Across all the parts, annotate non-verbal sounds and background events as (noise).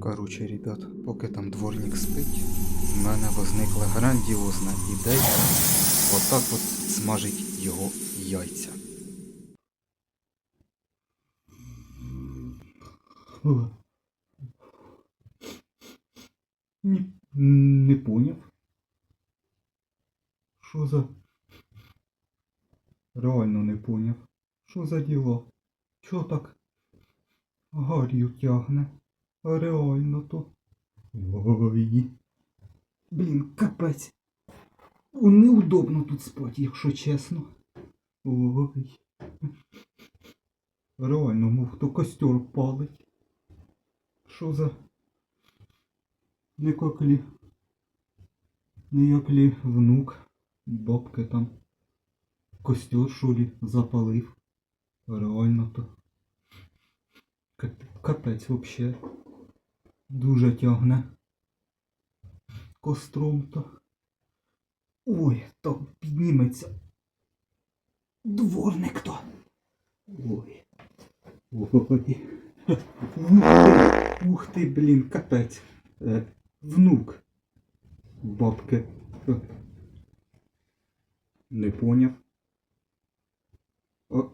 Короче, ребят, поки там дворник спить, в мене возникла грандіозна ідея отак от смажить його яйця. Не, не поняв. Що за. Реально не поняв. Що за діло? Чого так гар'ю тягне? Реально то. Ой. Блін, капець. Неудобно тут спати, якщо чесно. Ой. Реально, мов хто костер палить. Що за. Не як. Не як лі внук. Бабки там. Костер, що лі, запалив. Реально то. Капець вообще. Дуже тягне. Костром то. Ой, то підніметься. Дворник то. Ой. Ой. Ух ти, блін, капець. Е, внук. Бабки. Е. Не поняв. О.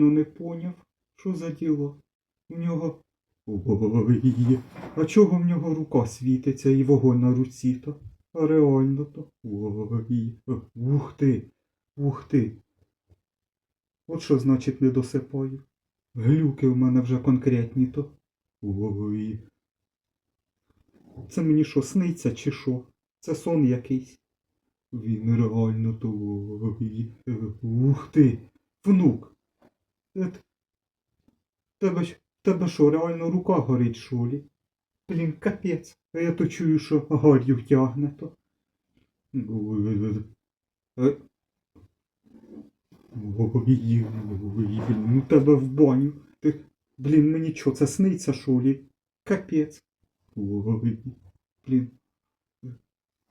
Реально не поняв. Що за діло? У нього. Ой, а чого в нього рука світиться і вогонь на руці то? А реально то. Ой, ух ти, ух ти. От що значить не досипаю. Глюки в мене вже конкретні то. Ой. Це мені що, сниться чи що? Це сон якийсь. Він реально то. Ой. Ух ти. Внук. Тебе, ж- тебе що, реально рука горить, що лі? Блін, капець. А я то чую, що гар'ю тягне то. Ой, ну тебе в баню. Ти, блін, мені чо, це сниться, що лі? Капець. Ой, блін.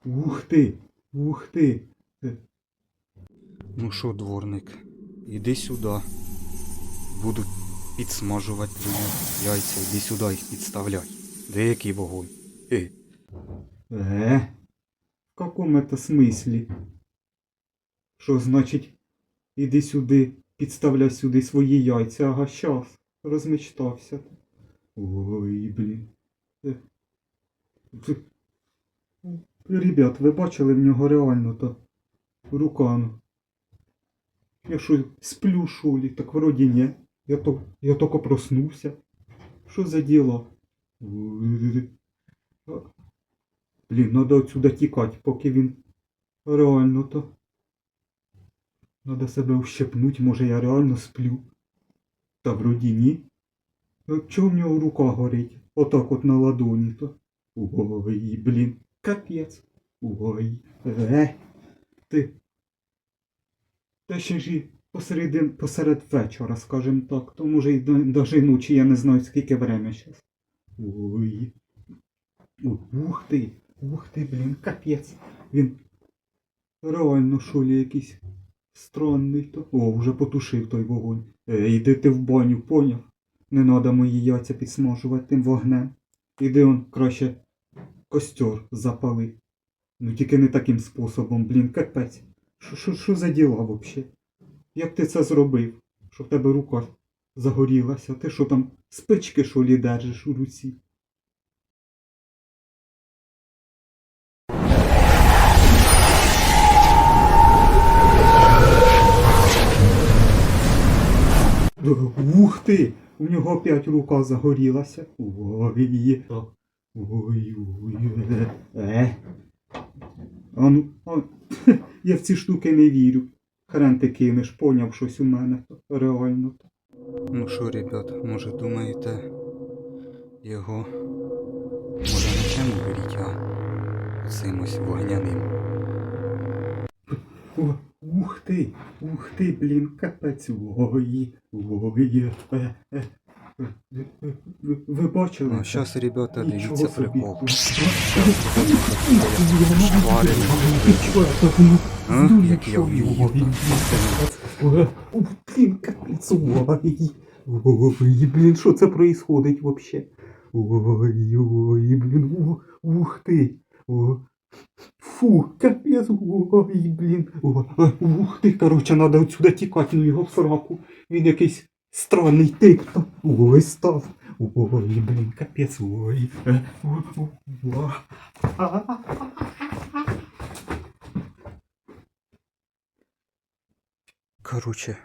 Ух ти, ух ти. Ну що, дворник, іди сюди. Буду підсмажувати яйця, іди сюди їх підставляй. Де який вогонь? Е, Э? В каком это смислі? Що значить, іди сюди, підставляй сюди свої яйця, ага, щас. Розмечтався. Ой, блін. Е. Ребят, ви бачили в нього реально то рука. ну. Я що, сплю, що лі? Так вроді ні. Я, то, я тільки проснувся. Що за а, Блін, надо отсюда тікати, поки він реально то. Надо себе ущипнуть, може я реально сплю. Та вроді ні. А Чого в нього рука горить? Отак от на ладоні то. Ой, блін, капець. Ой, е, ти. Та ще ж і посередин, посеред вечора, скажем так, то може до- даже ночі, я не знаю скільки время зараз. Ой. Ух ти, ух ти, блін, капець. Він реально шолі якийсь странний то. О, вже потушив той вогонь. Е, іди ти в баню, поняв? Не треба мої яйця підсмажувати тим вогнем. Іди он краще костер запали. Ну тільки не таким способом, блін, капець. Що за діла взагалі? Як ти це зробив? Що в тебе рука загорілася? Ти що там спички шолі держиш у руці? Ух ти! У нього опять рука загорілася. Ой, ой, ой, е, е. А ну, а, я в ці штуки не вірю. Хрен ти кинеш, поняв щось у мене. Реально. ну що, ребят, може думаєте, його може нічем горіть, а цим ось вогняним. О, ух ти, ух ти, блін, капець. Ой, ой, е, е. Ви, бачили? А зараз, ребята, дивіться прикол. Як я вмію. Блін, капець, ой. Ой, блін, що це происходить вообще? Ой, ой, блін, ух ти. Фу, капець, ой, блін. Ух ти, короче, надо отсюда тікати, ну його в сраку. Він якийсь странний тип. там. Ой, став. Ой, блін, капець, ой. Короче,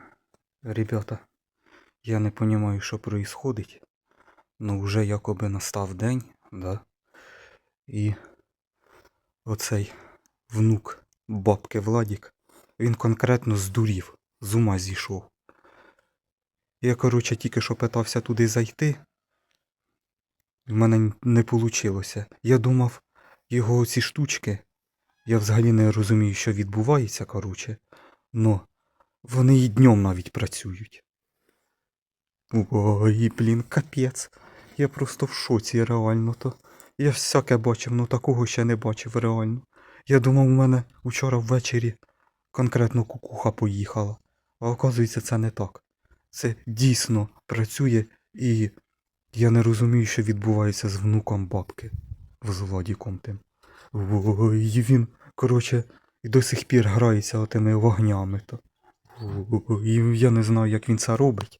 ребята, я не понимаю, що происходить. Ну, вже якоби настав день, да? І оцей внук бабки Владік, він конкретно здурів, з ума зійшов. Я, короче, тільки що питався туди зайти. В мене не вийшло. Я думав, його ці штучки. Я взагалі не розумію, що відбувається, короче. Но вони і днем навіть працюють. Ой, блін, капець. Я просто в шоці реально то. Я всяке бачив, ну такого ще не бачив реально. Я думав, у мене вчора ввечері конкретно кукуха поїхала. А оказується, це не так. Це дійсно працює і я не розумію, що відбувається з внуком бабки. З Владіком тим. Ой, він, коротше, і до сих пір грається отими вогнями то. І я не знаю, як він це робить.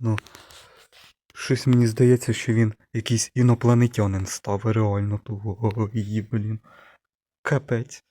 Ну, щось мені здається, що він якийсь інопланетянин став реально. Ой, блін. Капець.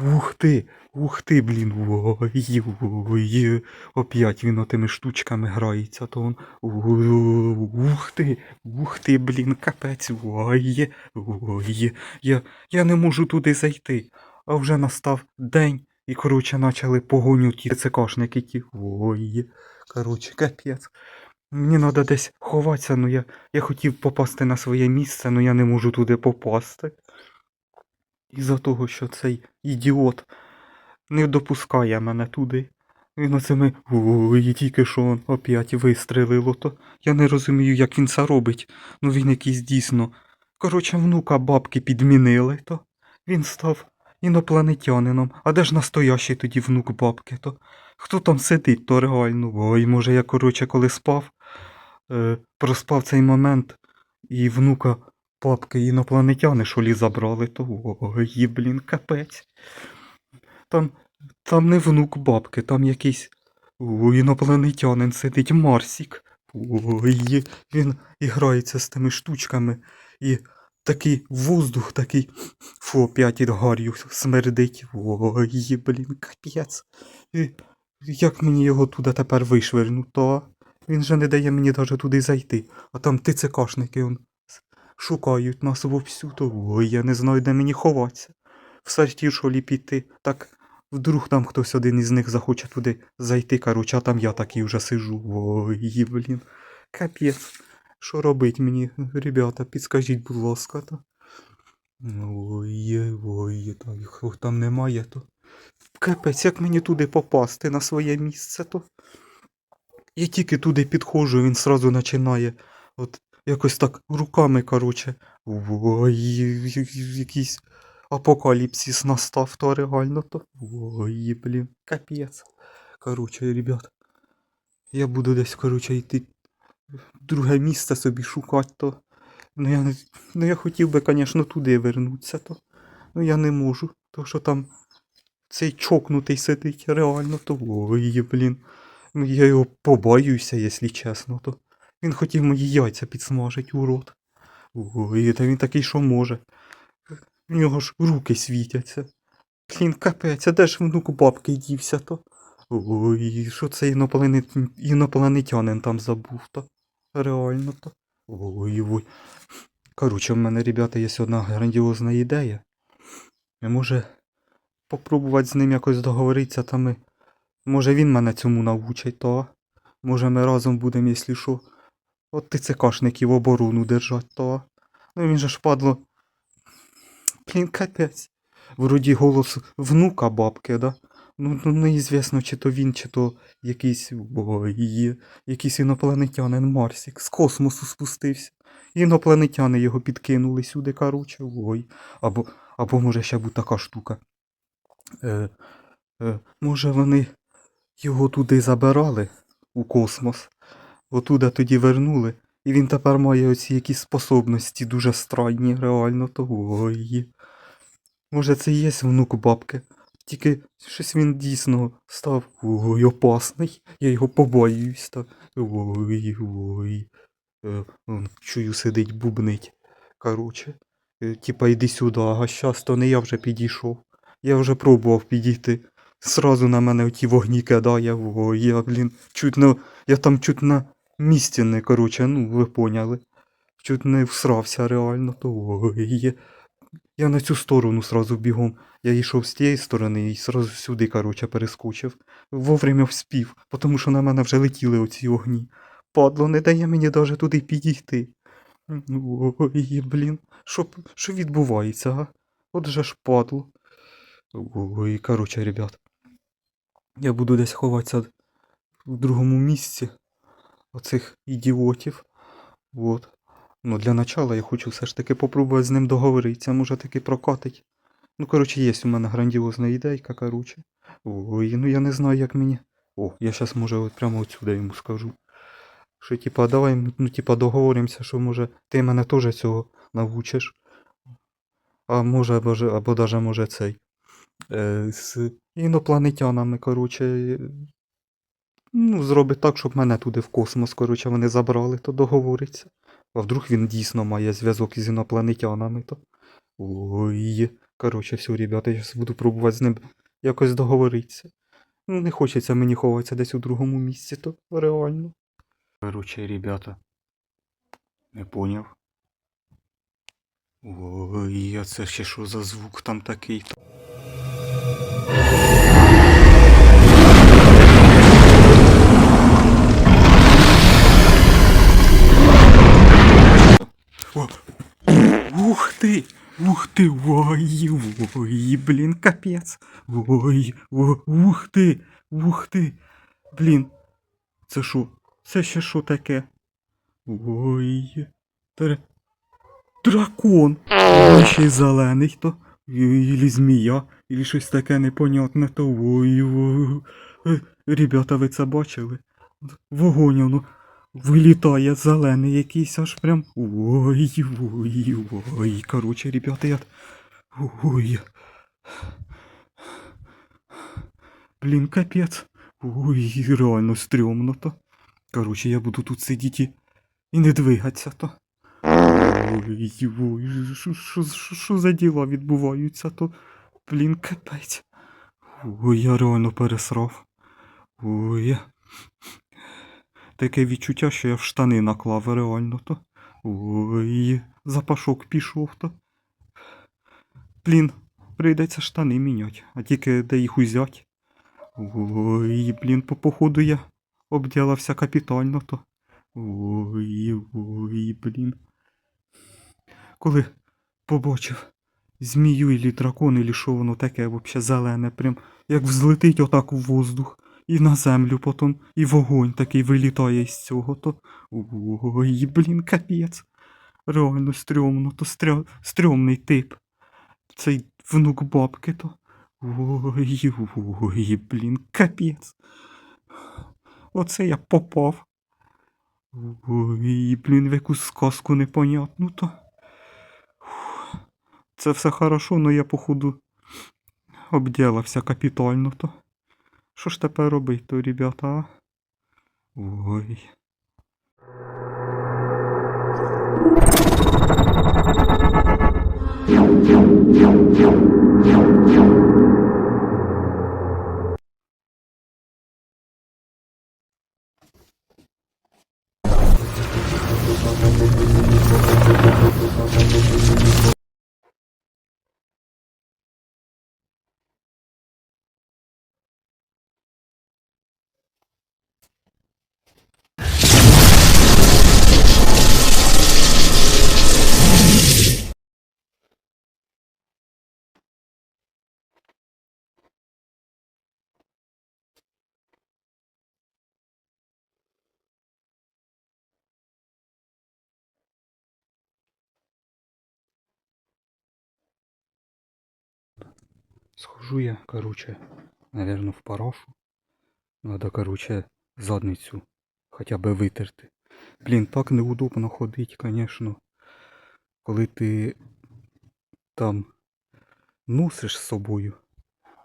Ух ти, ух ти, блін, ой, ой, опять він отими штучками грається, то он, ух ти, ух ти, блін, капець, ой, ой, я, я не можу туди зайти, а вже настав день, і, коротше, почали погоню ті ЦКшники ті, ой, коротше, капець. Мені треба десь ховатися, ну я, я хотів попасти на своє місце, але я не можу туди попасти. Із-за того, що цей ідіот не допускає мене туди. Він оцими ой, тільки що он опять вистрелило, то я не розумію, як він це робить. Ну він якийсь дійсно. Коротше, внука бабки підмінили, то він став інопланетянином. А де ж настоящий тоді внук бабки, то? Хто там сидить, то реально. Ой, може я, коротше, коли спав, е, проспав цей момент і внука Папки інопланетяни що лі забрали, то ой, блін, капець. Там, там не внук бабки, там якийсь інопланетянин сидить Марсік. Ой, він грається з тими штучками. І такий воздух такий, фу, опять від гар'ю смердить. Ой, блін, капець. І як мені його туди тепер вишвернуть, то він же не дає мені навіть туди зайти. А там ТЦКшники он шукають нас вовсю, то ой, я не знаю, де мені ховатися. В сарті шолі піти, так вдруг там хтось один із них захоче туди зайти, короче, а там я такий вже сижу. Ой, блін. Капець. Що робить мені, ребята, підскажіть, будь ласка, то. Ой, ой, та їх там немає, то. Капець, як мені туди попасти на своє місце, то. Я тільки туди підходжу, він сразу починає от якось так руками, короче. Ой, якийсь апокаліпсис настав, то реально то. Ой, блін, капець. Короче, ребят. Я буду десь, короче, йти друге місце собі шукати, то. Ну я, ну я хотів би, звісно, туди вернутися, то. Ну я не можу, то що там цей чокнутий сидить реально, то. Ой, блін. Ну я його побоююся, якщо чесно, то. Він хотів мої яйця підсмажить, урод. Ой, та він такий, що може. В нього ж руки світяться. Блін, капець, а де ж внук бабки дівся то? Ой, що це інопланет... інопланетянин там забув то? Реально то. Ой, ой. Короче, в мене, ребята, є одна грандіозна ідея. Може попробувати з ним якось договоритися, та ми. Може він мене цьому навчить, то. Може ми разом будемо, якщо що. От ти цикашників оборону держать, то. Ну він же ж падло Блін, капець. Вроді голос внука бабки, да? Ну, ну неізвісно, чи то він, чи то якийсь ой, якийсь інопланетянин Марсік з космосу спустився. Інопланетяни його підкинули сюди, короче, ой. Або, або може ще бути така штука. Е, е, може вони його туди забирали у космос, отуда тоді вернули, і він тепер має оці якісь способності дуже странні, реально, то ой. Може це і є внук бабки. Тільки щось він дійсно став ой, опасний. Я його побоююсь. Та. Ой, ой. Е, чую, сидить, бубнить. Короче. Е, типа йди сюди, ага, щас, то не я вже підійшов. Я вже пробував підійти. Сразу на мене оті вогні кидає. Ой, я, блін, чуть не. Я там чуть на місці не, короче, ну, ви поняли. Чуть не всрався реально, то ой. Я на цю сторону сразу бігом. Я йшов з тієї сторони і сразу сюди, короче, перескочив. Вовремя вспів, тому що на мене вже летіли оці огні. Падло, не дає мені даже туди підійти. Ой, блін, що, що відбувається, а? От же ж падло. Ой, короче, ребят. Я буду десь ховатися в другому місці оцих ідіотів. Вот. Ну, для начала я хочу все ж таки попробувати з ним договоритися, може таки прокатить. Ну, коротше, є у мене грандіозна ідейка, коротше. Ой, ну я не знаю, як мені. О, я зараз може от прямо отсюди йому скажу. Що, типа, давай, ну, типа, договоримося, що може ти мене теж цього навчиш. А може, або, або даже може цей. Е, з інопланетянами, коротше. Ну, зробить так, щоб мене туди в космос, коротше, вони забрали, то договориться. А вдруг він дійсно має зв'язок із інопланетянами, то. Ой. Коротше, все, ребята, я зараз буду пробувати з ним якось договоритися. Ну, не хочеться мені ховатися десь у другому місці, то реально. Коротше, ребята. Не поняв. Ой, а це ще що за звук там такий? Ух ти! Ух ти! Ой, ой, блін, капець. Ой, о, ух ти! Ух ти! Блін. Це що? Це ще що таке? Ой. Тр... Дракон! Ой, ще й зелений то. Ілі змія, ілі щось таке непонятне, то ой, ой. Е, Ребята, ви це бачили? Вогонь воно вилітає зелений якийсь аж прям. Ой, ой, ой. Короче, ребята, я. Ой. Блін, капець. Ой, реально стрьомно то. Короче, я буду тут сидіти і, не двигатися то. Ой, ой, що за діла відбуваються то? Блін, капець. Ой, я реально пересрав. Ой. Таке відчуття, що я в штани наклав реально то. Ой, запашок пішов то. Блін, прийдеться штани міняти, а тільки де їх узять. Ой, блін, по походу я обділився капітально то. Ой, ой, блін. Коли побачив змію ілі дракон, ілі що воно таке, вообще зелене, прям як взлетить отак у воздух. І на землю потім, і вогонь такий вилітає з цього, то. Ой, блін, капець. Реально стрьомно, то стрьо... стрьомний тип. Цей внук бабки то. Ой, ой, блін, капець. Оце я попав. Ой, блін, в якусь сказку непонятну то. Це все хорошо, но я, походу, обділився капітально то. Що ж тепер робить то, ребята? а? Ой. Схожу я, короче, наверное, в парашу. Надо, короче, задницю хоча б витерти. Блін, так неудобно ходить, конечно. Коли ти там носиш з собою.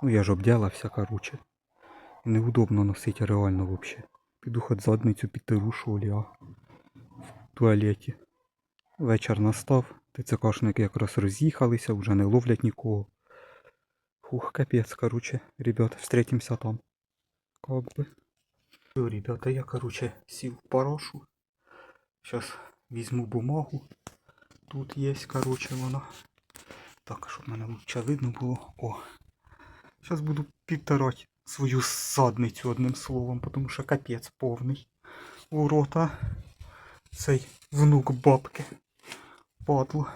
Ну я ж обдялався, короче. Неудобно носити реально вообще. Піду хоч задницю підтеру шолі, а в туалеті. Вечір настав, ТЦКшники якраз роз'їхалися, вже не ловлять нікого. Фух, капец, короче, ребята, встретимся там. Как бы. Всё, ребята, я, короче, сел в парашу. Сейчас возьму бумагу. Тут есть, короче, вона. Так, щоб мене лучше видно було. О. Сейчас буду підтирати свою задницю одним словом, тому що капець повний. Урота. Цей внук бабки. Падло.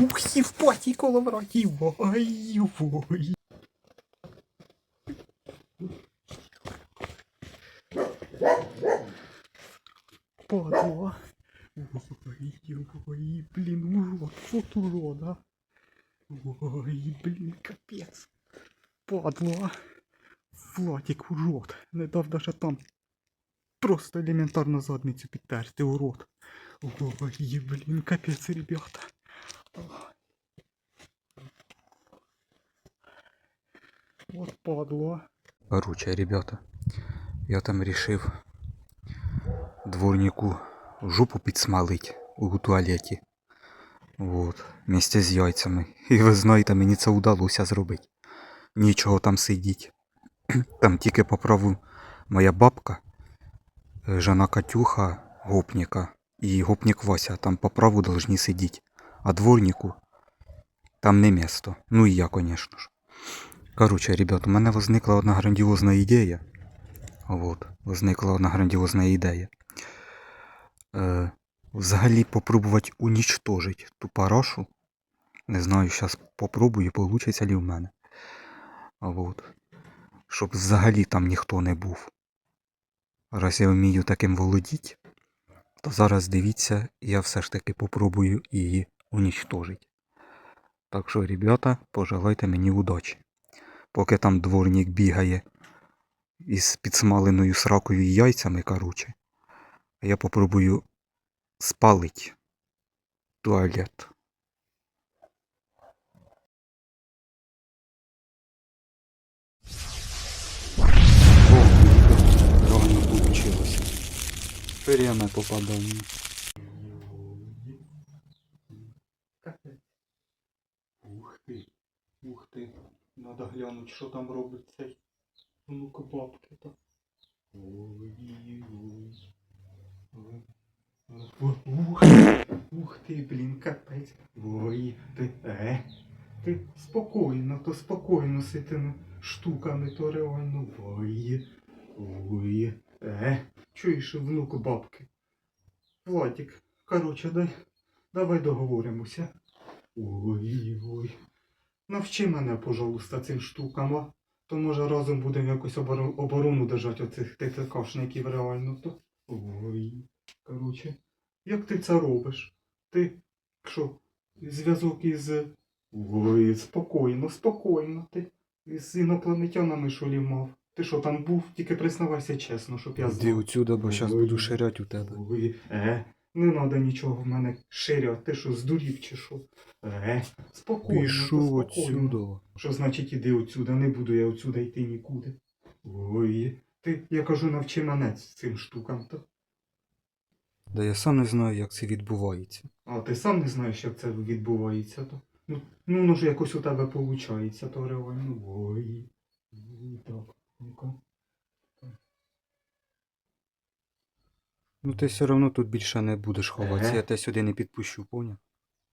Ух, і в поті коло вратів. Ой, ой. Падло. Ой, ой, блін, урод, вот урода. Ой, блін, капець. Падло. Владик, урод. Не дав даже там просто елементарно задницю підтерти, урод. Ой, блін, капець, ребята. Падло. Короче, ребята, я там решив дворнику жопу підсмалить у туалеті. Вот, вместе з яйцями. І ви знаєте, мені це вдалося зробити. Нічого там сидіть. (clears throat) Там тільки по праву моя бабка, е, жена Катюха, гопніка і гопнік Вася там по праву должні сидіти. А дворнику там не місто. Ну і я, конечно ж. Короче, ребят, у мене возникла одна грандіозна ідея. Вот, возникла одна грандіозна ідея. Е, взагалі попробувати унічтожити ту парашу. Не знаю, зараз попробую, получиться ли в мене. Вот. Щоб взагалі там ніхто не був. Раз я вмію таким володіти, то зараз дивіться, я все ж таки попробую її унічтожити. Так що, ребята, пожелайте мені удачі. Поки там дворник бігає із підсмаленою сракою і яйцями, короче, я попробую спалить туалет. О, реально получилось. Прямо попадание. Ух ти, ух ти. Надо глянуть, що там робить цей внук бабки то. Ой, ой. Ой. Ух, ти, блін, капець. Ой, ти, е. Ти спокійно, то спокійно з цими штуками, то реально. Ой, ой, е. Чуєш, внук бабки? Владик, короче, дай, давай договоримося. Ой, ой. Навчи мене, пожалуйста, цим штукам, а? То може разом будемо якось оборо- оборону держати оцих ТЦКшників реально то. Ой. Короче, як ти це робиш? Ти що, зв'язок із. Ой, спокійно, спокійно ти. З інопланетянами що лі мав. Ти що там був? Тільки признавайся чесно, щоб я Іди знав. отсюда, бо щас буду ширять у тебе. Ой, е, не треба нічого в мене ширяти. Ти що, здурів чи що? Е, спокійно, то отсюда. Що значить іди отсюда, не буду я отсюда йти нікуди. Ой, ти, я кажу, навчи мене цим штукам. То. Да я сам не знаю, як це відбувається. А ти сам не знаєш, як це відбувається, то. Ну, ну воно ж якось у тебе виходить, то реально. Ой. Ой, так. Ну-ка. Ну ти все одно тут більше не будеш ховатися, Еге. я тебе сюди не підпущу, поняв?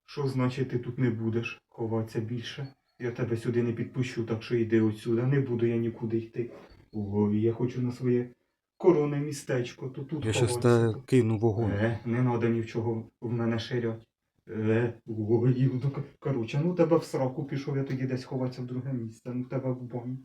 Що значить ти тут не будеш ховатися більше? Я тебе сюди не підпущу, так що йди отсюди. Не буду я нікуди йти. Ой, я хочу на своє короне містечко, то тут Я щас ховатися. тебе кину вогонь. Е, не треба ні в чого в мене ширять. Е, ой, ну, коротше, ну тебе в сраку пішов, я тоді десь ховатися в друге місце, ну тебе в баню.